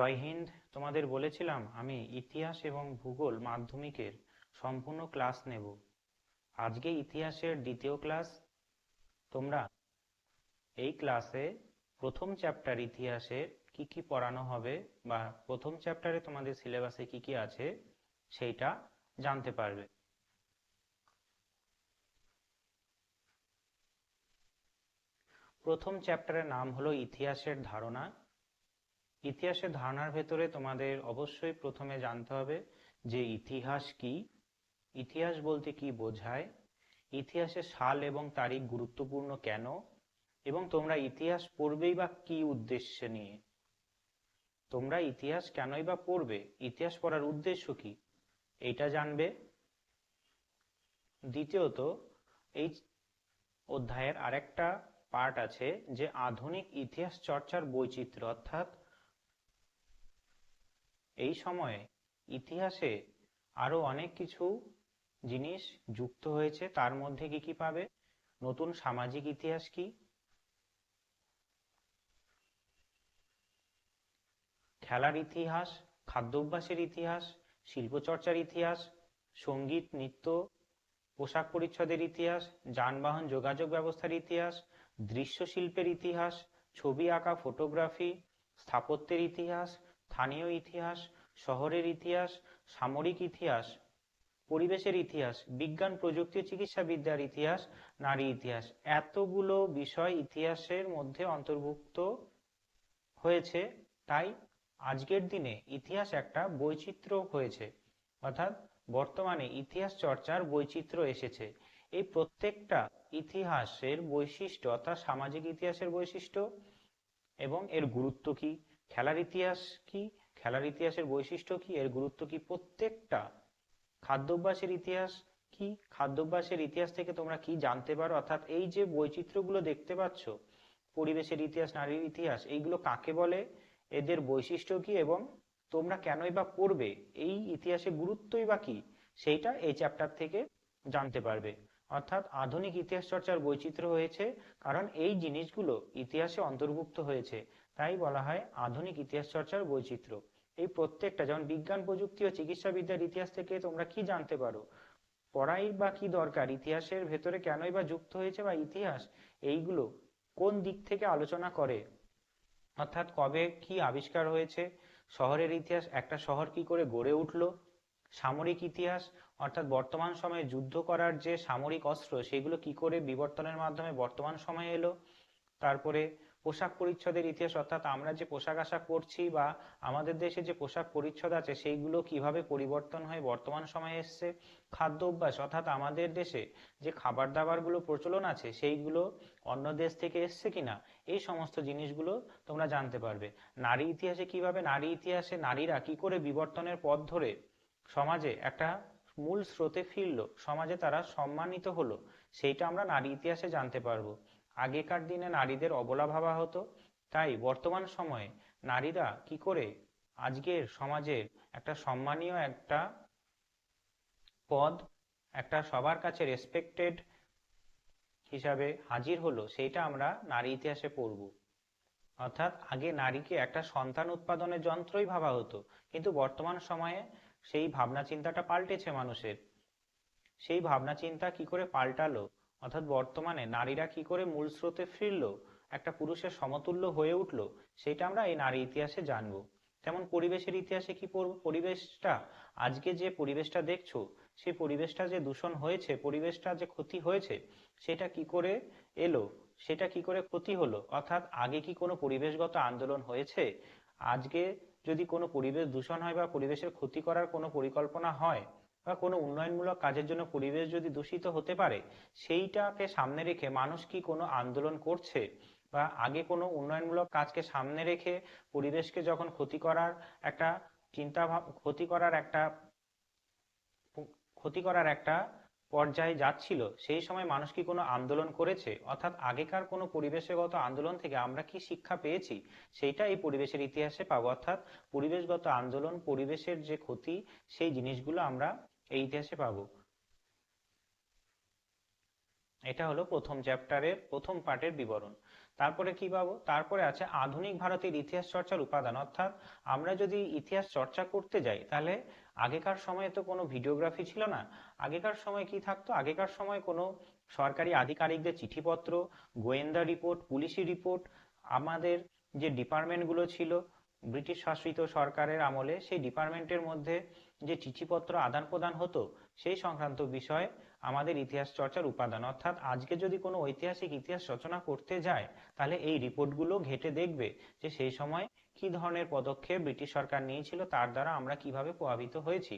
জয় হিন্দ তোমাদের বলেছিলাম আমি ইতিহাস এবং ভূগোল মাধ্যমিকের সম্পূর্ণ ক্লাস নেব। আজকে ইতিহাসের দ্বিতীয় ক্লাস। তোমরা এই ক্লাসে প্রথম চ্যাপ্টার ইতিহাসের কি কি পড়ানো হবে বা প্রথম চ্যাপ্টারে তোমাদের সিলেবাসে কি কি আছে সেইটা জানতে পারবে। প্রথম চ্যাপ্টারের নাম হলো ইতিহাসের ধারণা। ইতিহাসের ধারণার ভেতরে তোমাদের অবশ্যই প্রথমে জানতে হবে যে ইতিহাস কি? ইতিহাস বলতে কি বোঝায়? ইতিহাসের সাল এবং তারিখ গুরুত্বপূর্ণ কেন? এবং তোমরা ইতিহাস পড়বেই বা কি উদ্দেশ্যে নিয়ে? তোমরা ইতিহাস কেনই বা পড়বে? ইতিহাস পড়ার উদ্দেশ্য কি? এইটা জানবে। দ্বিতীয়ত, এই অধ্যায়ের আরেকটা পার্ট আছে যে আধুনিক ইতিহাস চর্চার বৈচিত্র্য, অর্থাৎ এই সময়ে ইতিহাসে আরও অনেক কিছু জিনিস যুক্ত হয়েছে। তার মধ্যে কি কি পাবে? নতুন সামাজিক ইতিহাস কি? খেলার ইতিহাস, খাদ্যাভ্যাসের ইতিহাস, শিল্পচর্চার ইতিহাস, সংগীত, নৃত্য, পোশাক পরিচ্ছদের ইতিহাস, যানবাহন যোগাযোগ ব্যবস্থার ইতিহাস দৃশ্য শিল্পের ইতিহাস, ছবি আঁকা, ফটোগ্রাফি, স্থাপত্যের ইতিহাস স্থানীয় ইতিহাস, শহরের ইতিহাস, সামরিক ইতিহাস, পরিবেশের ইতিহাস, বিজ্ঞান, প্রযুক্তি চিকিৎসা বিদ্যার ইতিহাস, নারী ইতিহাস। এতগুলো বিষয় ইতিহাসের মধ্যে অন্তর্ভুক্ত হয়েছে, তাই আজকের দিনে ইতিহাস একটা বৈচিত্র্য হয়েছে। অর্থাৎ বর্তমানে ইতিহাস চর্চার বৈচিত্র্য এসেছে। এই প্রত্যেকটা ইতিহাসের বৈশিষ্ট্য, অর্থাৎ সামাজিক ইতিহাসের বৈশিষ্ট্য এবং এর গুরুত্ব কি? খেলার ইতিহাস কি? খেলার ইতিহাসের বৈশিষ্ট্য কি? এর গুরুত্ব কি? প্রত্যেকটা খাদ্যাভ্যাসের ইতিহাস কি? খাদ্যাভ্যাসের ইতিহাস থেকে তোমরা কি জানতে পারো? অর্থাৎ এই যে বৈচিত্র্যগুলো দেখতে পাচ্ছ, পরিবেশের ইতিহাস, নারীর ইতিহাস, এইগুলো কাকে বলে? এদের বৈশিষ্ট্য কি? এবং তোমরা কেনই বা পড়বে এই ইতিহাসের গুরুত্বই বা কি? সেইটা এই চ্যাপ্টার থেকে জানতে পারবে। অর্থাৎ আধুনিক ইতিহাস চর্চার বৈচিত্র্য হয়েছে, কারণ এই জিনিসগুলো ইতিহাসে অন্তর্ভুক্ত হয়েছে। তাই বলা হয় আধুনিক ইতিহাস চর্চার বৈচিত্র্য। এই প্রত্যেকটা, যেমন বিজ্ঞান, প্রযুক্তি ও চিকিৎসা বিদ্যার ইতিহাস থেকে তোমরা কি জানতে পারো? পড়াই বা কি দরকার? ইতিহাসের ভেতরে কেনই বা যুক্ত হয়েছে বা ইতিহাস? এইগুলো কোন দিক থেকে আলোচনা করে? অর্থাৎ কবে কি আবিষ্কার হয়েছে? শহরের ইতিহাস, একটা শহর কি করে গড়ে উঠল? সামরিক ইতিহাস, অর্থাৎ বর্তমান সময়ে যুদ্ধ করার যে সামরিক অস্ত্র, সেগুলো কি করে বিবর্তনের মাধ্যমে বর্তমান সময়ে এলো? তারপরে পোশাক পরিচ্ছদের ইতিহাস, অর্থাৎ আমরা যে পোশাক আশাক পরছি বা আমাদের দেশে যে পোশাক পরিচ্ছদ আছে, সেইগুলো কীভাবে পরিবর্তন হয়ে বর্তমান সময়ে এসছে? খাদ্য অভ্যাস, অর্থাৎ আমাদের দেশে যে খাবার দাবারগুলো প্রচলন আছে, সেইগুলো অন্য দেশ থেকে এসছে কিনা? এই সমস্ত জিনিসগুলো তোমরা জানতে পারবে। নারী ইতিহাসে কীভাবে, নারী ইতিহাসে নারীরা কি করে বিবর্তনের পথ ধরে সমাজে একটা মূল স্রোতে ফিরলো, সমাজে তারা সম্মানিত হলো, সেইটা আমরা নারী ইতিহাসে জানতে পারব। আগেকার দিনে নারীদের অবলা ভাবা হতো, তাই বর্তমান সময়ে নারীরা কি করে আজকের সমাজের একটা সম্মানীয় একটা পদ, একটা সবার কাছে রেসপেক্টেড হিসাবে হাজির হলো, সেইটা আমরা নারী ইতিহাসে পড়ব। অর্থাৎ আগে নারীকে একটা সন্তান উৎপাদনের যন্ত্রই ভাবা হতো, কিন্তু বর্তমান সময়ে সেই ভাবনা চিন্তাটা পাল্টেছে মানুষের। সেই ভাবনা চিন্তা কি করে পাল্টালো? অর্থাৎ বর্তমানে নারীরা কি করে মূল স্রোতে ফিরলো? একটা পুরুষের সমতুল্য হয়ে উঠল, সেটা আমরা এই নারী ইতিহাসে জানব। তেমন পরিবেশের ইতিহাসে কি পড়ব পরিবেশটা? আজকে যে পরিবেশটা দেখছ, সেই পরিবেশটা যে দূষণ হয়েছে, পরিবেশটা যে ক্ষতি হয়েছে, সেটা কি করে এলো? সেটা কি করে ক্ষতি হলো? অর্থাৎ আগে কি কোনো পরিবেশগত আন্দোলন হয়েছে? আজকে যদি কোনো পরিবেশ দূষণ হয় বা পরিবেশের ক্ষতি করার কোনো পরিকল্পনা হয় বা কোনো উন্নয়নমূলক কাজের জন্য পরিবেশ যদি দূষিত হতে পারে, সেইটাকে সামনে রেখে মানুষ কি কোনো আন্দোলন করছে বা আগে কোনো উন্নয়নমূলক কাজকে সামনে রেখে পরিবেশকে যখন ক্ষতি করার একটা চিন্তা ক্ষতি করার একটা, ক্ষতি করার একটা পর্যায়ে যাচ্ছিল, সেই সময় মানুষ কি কোনো আন্দোলন করেছে? অর্থাৎ আগেকার কোনো পরিবেশগত আন্দোলন থেকে আমরা কি শিক্ষা পেয়েছি? সেইটা এই পরিবেশের ইতিহাসে পাবো। অর্থাৎ পরিবেশগত আন্দোলন, পরিবেশের যে ক্ষতি, সেই জিনিসগুলো আমরা এই ইতিহাসে পাবো। এটা হলো প্রথম চ্যাপ্টারের প্রথম পার্টের বিবরণ। তারপরে কি পাবো? তারপরে আছে আধুনিক ভারতের ইতিহাস চর্চার উপাদান। অর্থাৎ আমরা যদি ইতিহাস চর্চা করতে যাই, তাহলে আগেকার সময়ে তো কোনো ভিডিওগ্রাফি ছিল না। আগেকার সময় কি থাকতো? আগেকার সময় কোনো সরকারি আধিকারিকদের চিঠিপত্র, গোয়েন্দা রিপোর্ট, পুলিশি রিপোর্ট, আমাদের যে ডিপার্টমেন্টগুলো ছিল, ব্রিটিশ শাসিত সরকারের আমলে সেই ডিপার্টমেন্টের মধ্যে যে চিঠিপত্র আদান প্রদান হতো, সেই সংক্রান্ত বিষয় আমাদের ইতিহাস চর্চার উপাদান। অর্থাৎ আজকে যদি কোনো ঐতিহাসিক ইতিহাস রচনা করতে যায়, তাহলে এই রিপোর্টগুলো ঘেটে দেখবে যে সেই সময় কি ধরনের পদক্ষেপ ব্রিটিশ সরকার নিয়েছিল তার দ্বারা আমরা কীভাবে প্রভাবিত হয়েছি?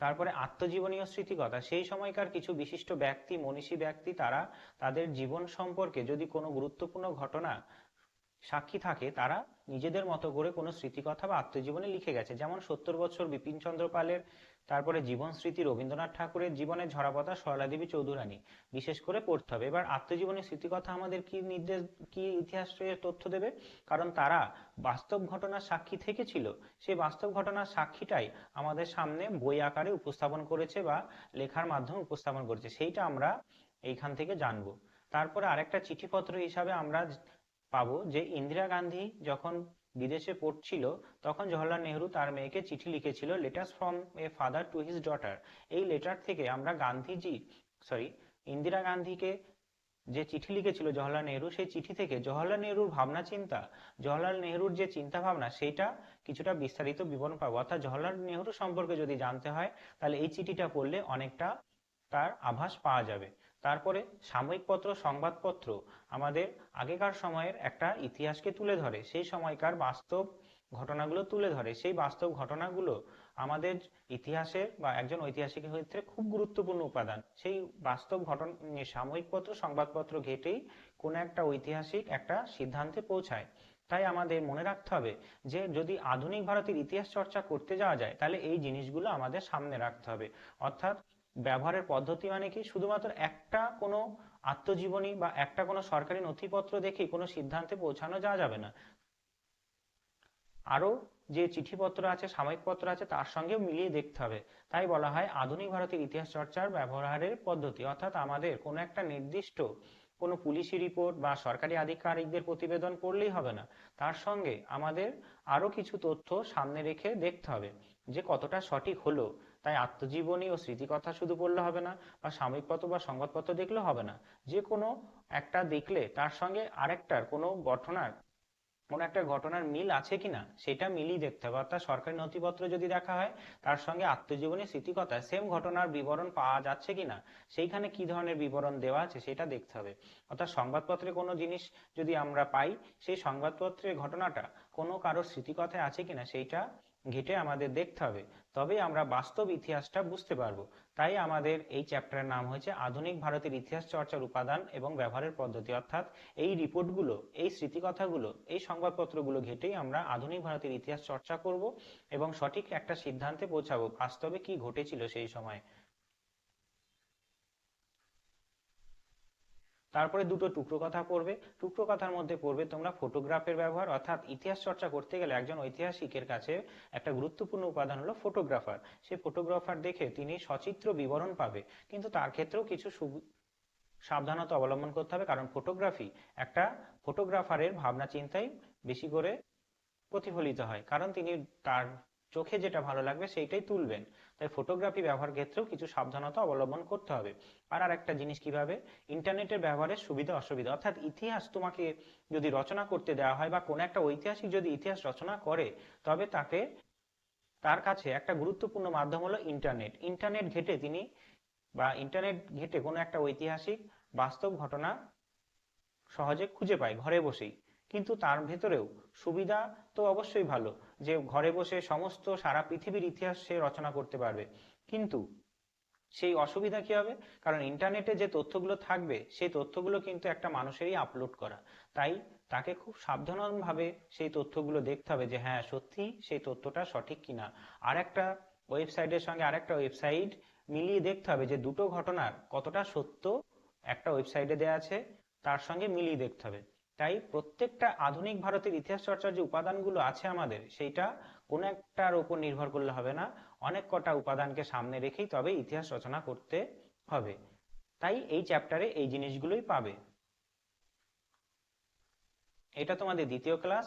তারপরে আত্মজীবনী ও স্মৃতিকথা। সেই সময়কার কিছু বিশিষ্ট ব্যক্তি, মনীষী ব্যক্তি, তারা তাদের জীবন সম্পর্কে যদি কোনো গুরুত্বপূর্ণ ঘটনা সাক্ষী থাকে, তারা নিজেদের মতো করে কোনো স্মৃতিকথা বা আত্মজীবনী লিখে গেছে। যেমন সত্তর বছর বিপিন চন্দ্র পালের তারপরে জীবন স্মৃতি রবীন্দ্রনাথ ঠাকুরের জীবনের ঝরাপাতা সরলা দেবী চৌধুরানী। বিশেষ করে পড়তে হবে। এবার আত্মজীবনী স্মৃতিকথা আমাদের কি নির্দেশ, কি ইতিহাসের তথ্য দেবে? কারণ তারা বাস্তব ঘটনার সাক্ষী থেকেছিল। সেই বাস্তব ঘটনার সাক্ষীটাই আমাদের সামনে বই আকারে উপস্থাপন করেছে বা লেখার মাধ্যমে উপস্থাপন করেছে। সেইটা আমরা এইখান থেকে জানব। তারপরে আরেকটা চিঠিপত্র হিসাবে আমরা পাবো যে ইন্দিরা গান্ধী যখন বিদেশে পড়ছিল, তখন জওহরলাল নেহরু তার মেয়েকে চিঠি লিখেছিল letters from a father to his daughter এই লেটার থেকে আমরা গান্ধীজি সরি ইন্দিরা গান্ধীকে যে চিঠি লিখেছিল জওহরলাল নেহরু, সেই চিঠি থেকে জওহরলাল নেহরুর ভাবনা চিন্তা, জওহরলাল নেহরুর যে চিন্তা ভাবনা সেটা কিছুটা বিস্তারিত বিবরণ পাবো। অর্থাৎ জওহরলাল নেহরু সম্পর্কে যদি জানতে হয়, তাহলে এই চিঠিটা পড়লে অনেকটা তার আভাস পাওয়া যাবে। তারপরে সাময়িক পত্র সংবাদপত্র আমাদের আগেকার সময়ের একটা ইতিহাসকে তুলে ধরে। সেই সময়কার বাস্তব ঘটনাগুলো তুলে ধরে। সেই বাস্তব ঘটনাগুলো আমাদের ইতিহাসের বা একজন ঐতিহাসিকের ক্ষেত্রে খুব গুরুত্বপূর্ণ উপাদান। সেই বাস্তব ঘটনা সাময়িক পত্র সংবাদপত্র ঘেটেই কোনো একটা ঐতিহাসিক একটা সিদ্ধান্তে পৌঁছায়। তাই আমাদের মনে রাখতে হবে যে যদি আধুনিক ভারতের ইতিহাস চর্চা করতে যাওয়া যায়, তাহলে এই জিনিসগুলো আমাদের সামনে রাখতে হবে। অর্থাৎ ব্যবহারের পদ্ধতি মানে কি? শুধুমাত্র একটা কোনো আত্মজীবনী বা একটা কোনো সরকারি নথিপত্র দেখে কোনো সিদ্ধান্তে পৌঁছানো যাওয়া যাবে না। আরও যে চিঠিপত্র আছে সাময়িক পত্র আছে, তার সঙ্গেও মিলিয়ে দেখতে হবে। তাই বলা হয় আধুনিক ভারতের ইতিহাস চর্চার ব্যবহারের পদ্ধতি। অর্থাৎ আমাদের কোনো একটা নির্দিষ্ট কোনো পুলিশি রিপোর্ট বা সরকারি আধিকারিকদের প্রতিবেদন পড়লেই হবে না। তার সঙ্গে আমাদের আরও কিছু তথ্য সামনে রেখে দেখতে হবে যে কতটা সঠিক হলো। তাই আত্মজীবনী ও স্মৃতিকথা শুধু পড়লে হবে না, বা সাময়িক পত্র বা সংবাদপত্র দেখলে হবে না। যে কোনো একটা দেখলে তার সঙ্গে আরেকটার কোনো ঘটনার কোনো একটা ঘটনার মিল আছে কিনা, সেটা মিলিয়ে দেখতে হবে। অর্থাৎ সরকারি নথিপত্র যদি দেখা হয়, তার সঙ্গে আত্মজীবনী স্মৃতিকথা সেম ঘটনার বিবরণ পাওয়া যাচ্ছে কিনা, সেইখানে কি ধরনের বিবরণ দেওয়া আছে সেটা দেখতে হবে। অর্থাৎ সংবাদপত্রে কোনো জিনিস যদি আমরা পাই, সেই সংবাদপত্রের ঘটনাটা কোনো কারোর স্মৃতিকথায় আছে কিনা, সেইটা ঘেটে আমাদের দেখতে হবে। তবেই আমরা বাস্তব ইতিহাসটা বুঝতে পারব। তাই আমাদের এই চ্যাপ্টারের নাম হয়েছে আধুনিক ভারতের ইতিহাস চর্চার উপাদান এবং ব্যবহারের পদ্ধতি। অর্থাৎ এই রিপোর্টগুলো, এই স্মৃতিকথাগুলো, এই সংবাদপত্রগুলো ঘেটেই আমরা আধুনিক ভারতের ইতিহাস চর্চা করব এবং সঠিক একটা সিদ্ধান্তে পৌঁছাবো। বাস্তবে কি ঘটেছিল সেই সময়? তারপরে দুটো টুকরো কথা পড়বে। টুকরো কথার মধ্যে পড়বে তোমরা ফটোগ্রাফের ব্যবহার, অর্থাৎ ইতিহাস চর্চা করতে গেলে একজন ঐতিহাসিকের কাছে একটা গুরুত্বপূর্ণ উপাদান হলো ফটোগ্রাফার সে ফটোগ্রাফার দেখে তিনি সচিত্র বিবরণ পাবে, কিন্তু তার ক্ষেত্রেও কিছু সাবধানতা অবলম্বন করতে হবে, কারণ ফটোগ্রাফি একটা ফটোগ্রাফারের ভাবনা চিন্তাই বেশি করে প্রতিফলিত হয়। কারণ তিনি তার চোখে যেটা ভালো লাগবে সেইটাই তুলবেন। তাই ফটোগ্রাফি ব্যবহার ক্ষেত্রেও কিছু সাবধানতা অবলম্বন করতে হবে। আর আর একটা জিনিস কীভাবে? ইন্টারনেটের ব্যবহারের সুবিধা, অসুবিধা। অর্থাৎ ইতিহাস তোমাকে যদি রচনা করতে দেওয়া হয় বা কোনো একটা ঐতিহাসিক যদি ইতিহাস রচনা করে, তবে তাকে তার কাছে একটা গুরুত্বপূর্ণ মাধ্যম হলো ইন্টারনেট। ইন্টারনেট ঘেটে তিনি বা ইন্টারনেট ঘেটে কোনো একটা ঐতিহাসিক বাস্তব ঘটনা সহজে খুঁজে পায় ঘরে বসেই। কিন্তু তার ভেতরেও সুবিধা তো অবশ্যই ভালো যে ঘরে বসে সমস্ত সারা পৃথিবীর ইতিহাস সে রচনা করতে পারবে। কিন্তু সেই অসুবিধা কি হবে? কারণ ইন্টারনেটে যে তথ্যগুলো থাকবে, সেই তথ্যগুলো কিন্তু একটা মানুষেরই আপলোড করা। তাই তাকে খুব সাবধানভাবে সেই তথ্যগুলো দেখতে হবে যে হ্যাঁ সত্যি সেই তথ্যটা সঠিক কিনা। আর একটা ওয়েবসাইটের সঙ্গে আর একটা ওয়েবসাইট মিলিয়ে দেখতে হবে যে, দুটো ঘটনার কতটা সত্য একটা ওয়েবসাইটে দেওয়া আছে, তার সঙ্গে মিলিয়ে দেখতে হবে। তাই প্রত্যেকটা আধুনিক ভারতের ইতিহাস চর্চার যে উপাদানগুলো আছে আমাদের, সেইটা কোনো একটার উপর নির্ভর করলে হবে না। অনেক কটা উপাদানকে সামনে রেখেই তবে ইতিহাস রচনা করতে হবে। তাই এই চ্যাপ্টারে এই জিনিসগুলোই পাবে। এটা তোমাদের দ্বিতীয় ক্লাস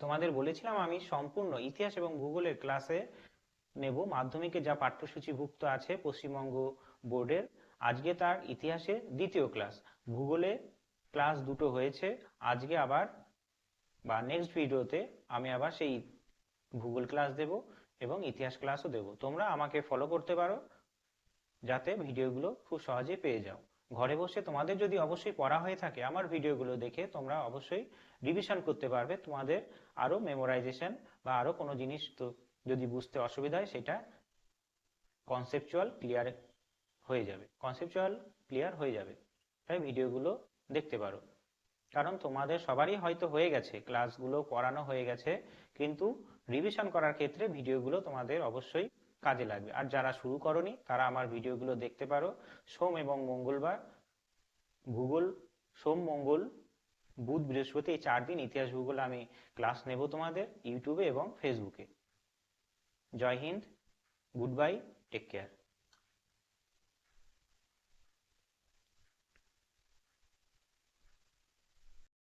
তোমাদের বলেছিলাম আমি সম্পূর্ণ ইতিহাস এবং ভূগোলের ক্লাসে নেব। মাধ্যমিকে যা পাঠ্যসূচিভুক্ত আছে পশ্চিমবঙ্গ বোর্ডের, আজকে তার ইতিহাসে দ্বিতীয় ক্লাস ভূগোলে ক্লাস দুটো হয়েছে। আজকে আবার বা নেক্সট ভিডিওতে আমি আবার সেই ভূগোল ক্লাস দেব এবং ইতিহাস ক্লাসও দেব। তোমরা আমাকে ফলো করতে পারো, যাতে ভিডিওগুলো খুব সহজে পেয়ে যাও। ঘরে বসে তোমাদের যদি অবশ্যই পড়া হয়ে থাকে, আমার ভিডিওগুলো দেখে তোমরা অবশ্যই রিভিশন করতে পারবে। তোমাদের আরও মেমোরাইজেশন বা আরও কোনো জিনিস তো যদি বুঝতে অসুবিধা হয়, সেটা কনসেপচুয়াল ক্লিয়ার হয়ে যাবে। কনসেপচুয়াল ক্লিয়ার হয়ে যাবে। তাই ভিডিওগুলো দেখতে পারো। কারণ তোমাদের সবারই হয়তো হয়ে গেছে, ক্লাসগুলো করানো হয়ে গেছে, কিন্তু রিভিশন করার ক্ষেত্রে ভিডিওগুলো তোমাদের অবশ্যই কাজে লাগবে। আর যারা শুরু করনি, তারা আমার ভিডিওগুলো দেখতে পারো। সোম এবং মঙ্গলবার, ভূগোল, সোম, মঙ্গল, বুধ, বৃহস্পতি, এই চার দিন ইতিহাস, ভূগোল আমি ক্লাস নেব তোমাদের ইউটিউবে এবং ফেসবুকে। Jai Hind, good bye, take care.